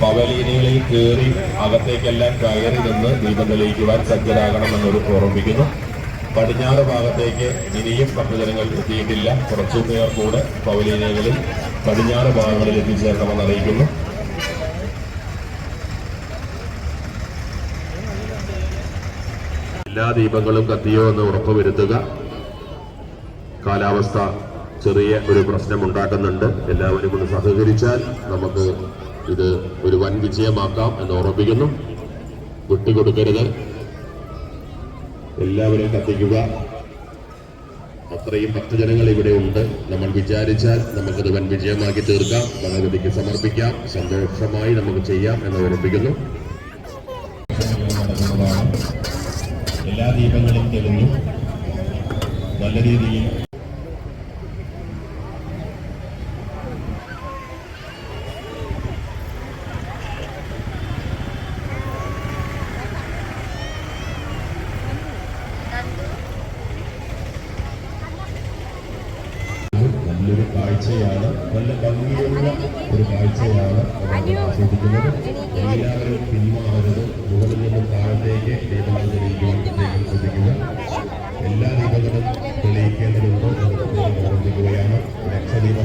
പവലീനുകളിൽ കയറി അകത്തേക്കെല്ലാം കയറി നിന്ന് ദീപം തെളിയിക്കുവാൻ സജ്ജരാകണമെന്നൊരു ഓർമ്മിപ്പിക്കുന്നു. പടിഞ്ഞാറ് ഭാഗത്തേക്ക് ഇനിയും ഭക്തജനങ്ങൾ എത്തിയിട്ടില്ല. കുറച്ചു പേർ കൂടെ പവലീനകളിൽ പടിഞ്ഞാറ് ഭാഗങ്ങളിൽ എത്തിച്ചേരണമെന്ന് അറിയിക്കുന്നു. എല്ലാ ദീപങ്ങളും കത്തിയോ എന്ന് ഉറപ്പുവരുത്തുക കാലാവസ്ഥ ചെറിയ ഒരു പ്രശ്നം ഉണ്ടാക്കുന്നുണ്ട് എല്ലാവരും ഒന്ന് സഹകരിച്ചാൽ നമുക്ക് ഇത് ഒരു വൻ വിജയമാക്കാം എന്ന് ഓർമ്മിപ്പിക്കുന്നു വിട്ടുകൊടുക്കരുത്. എല്ലാവരും കത്തിക്കുക. അത്രയും ഭക്തജനങ്ങൾ ഇവിടെ ഉണ്ട്. നമ്മൾ വിചാരിച്ചാൽ നമുക്കത് വൻ വിജയമാക്കി തീർക്കാം. ഭഗവതിക്ക് സമർപ്പിക്കാം. സന്തോഷമായി നമുക്ക് ചെയ്യാം എന്ന് ഓർമ്മിപ്പിക്കുന്നു എല്ലാ ദീപങ്ങളും തെളിഞ്ഞു. നല്ല രീതിയിൽ നല്ലൊരു കാഴ്ചയാണ് നല്ല ഭംഗിയുള്ള ഒരു കാഴ്ചയാണ് ആസ്വദിക്കുന്നത്. എല്ലാവരും പിന്മാറരുത് മുകളിൽ നിന്നും താഴത്തേക്ക് ദീപങ്ങൾ തെളിയിക്കുവാൻ പ്രത്യേകം ശ്രദ്ധിക്കുക. എല്ലാ ദീപങ്ങളും തെളിയിക്കേണ്ടതുണ്ട്. ഓർമ്മിക്കുകയാണ് ലക്ഷദീപ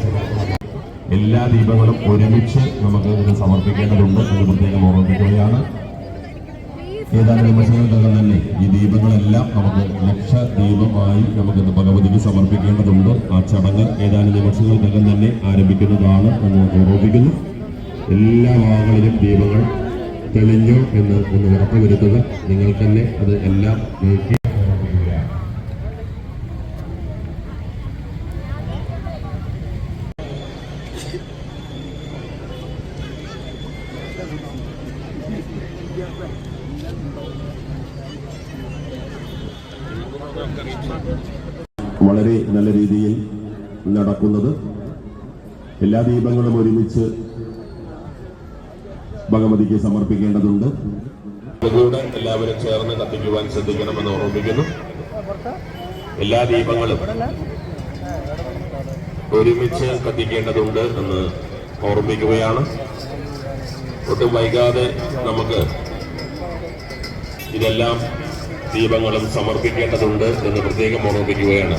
എല്ലാ ദീപങ്ങളും ഒരുമിച്ച് നമുക്ക് ഇതിന് സമർപ്പിക്കേണ്ടതുണ്ട്. എന്ന് പ്രത്യേകം ഓർമ്മിക്കുകയാണ് ഏതാനും നിമിഷങ്ങൾക്കകം തന്നെ ഈ ദീപങ്ങളെല്ലാം നമുക്ക് ലക്ഷ ദീപമായി നമുക്കിന്ന് ഭഗവതിക്ക് സമർപ്പിക്കേണ്ടതുണ്ട്. ആ ചടങ്ങ് ഏതാനും നിമിഷങ്ങൾക്കകം തന്നെ ആരംഭിക്കുന്നതാണ് എന്ന് ഓർമ്മിപ്പിക്കുന്നു എല്ലാ ഭാഗങ്ങളിലും ദീപങ്ങൾ തെളിഞ്ഞു എന്ന് ഒന്ന് ഉറപ്പുവരുത്തുക. നിങ്ങൾ തന്നെ അത് എല്ലാം നോക്കി. വളരെ നല്ല രീതിയിൽ നടക്കുന്നത്. എല്ലാ ദീപങ്ങളും ഒരുമിച്ച് ഭഗവതിക്ക് സമർപ്പിക്കേണ്ടതുണ്ട്. അതുകൂടെ എല്ലാവരും ചേർന്ന് കത്തിക്കുവാൻ ശ്രദ്ധിക്കണമെന്ന് ഓർമ്മിക്കുന്നു. എല്ലാ ദീപങ്ങളും ഒരുമിച്ച് കത്തിക്കേണ്ടതുണ്ട് എന്ന് ഓർമ്മിക്കുകയാണ്. ഒട്ടും വൈകാതെ നമുക്ക് ഇതെല്ലാം ദീപങ്ങളും സമർപ്പിക്കേണ്ടതുണ്ട് എന്ന് പ്രത്യേകം ഓർമ്മിപ്പിക്കുകയാണ്.